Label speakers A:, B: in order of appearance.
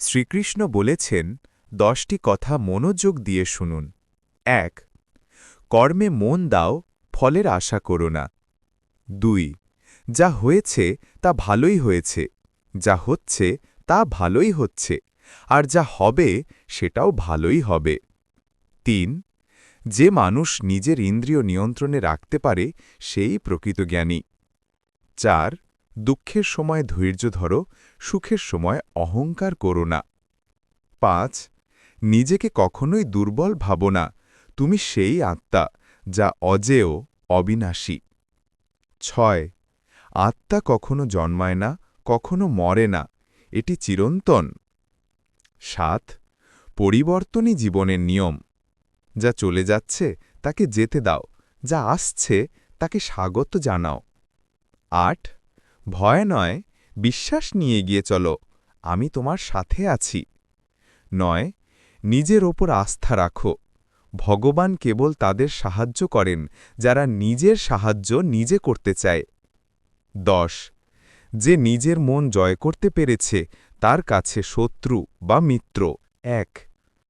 A: শ্রীকৃষ্ণ বলেছেন, দশটি কথা মনোযোগ দিয়ে শুনুন। এক, কর্মে মন দাও, ফলের আশা করো না। দুই, যা হয়েছে তা ভালোই হয়েছে, যা হচ্ছে তা ভালোই হচ্ছে, আর যা হবে সেটাও ভালোই হবে। তিন, যে মানুষ নিজের ইন্দ্রিয় নিয়ন্ত্রণে রাখতে পারে, সেই প্রকৃত জ্ঞানী। চার দুঃখের সময় ধৈর্য ধরো, সুখের সময় অহংকার করো না। পাঁচ, নিজেকে কখনোই দুর্বল ভাবো না। তুমি সেই আত্মা যা অজেয়, অবিনাশী। ছয়, আত্মা কখনো জন্মায় না, কখনো মরে না, এটি চিরন্তন। সাত, পরিবর্তনই জীবনের নিয়ম। যা চলে যাচ্ছে, তাকে যেতে দাও, যা আসছে, তাকে স্বাগত জানাও। আট ভয় নয়, বিশ্বাস নিয়ে গিয়ে চলো, আমি তোমার সাথে আছি। নয়, নিজের ওপর আস্থা রাখো। ভগবান কেবল তাদের সাহায্য করেন, যারা নিজের সাহায্য নিজে করতে চায়। দশ, যে নিজের মন জয় করতে পেরেছে, তার কাছে শত্রু বা মিত্র। এক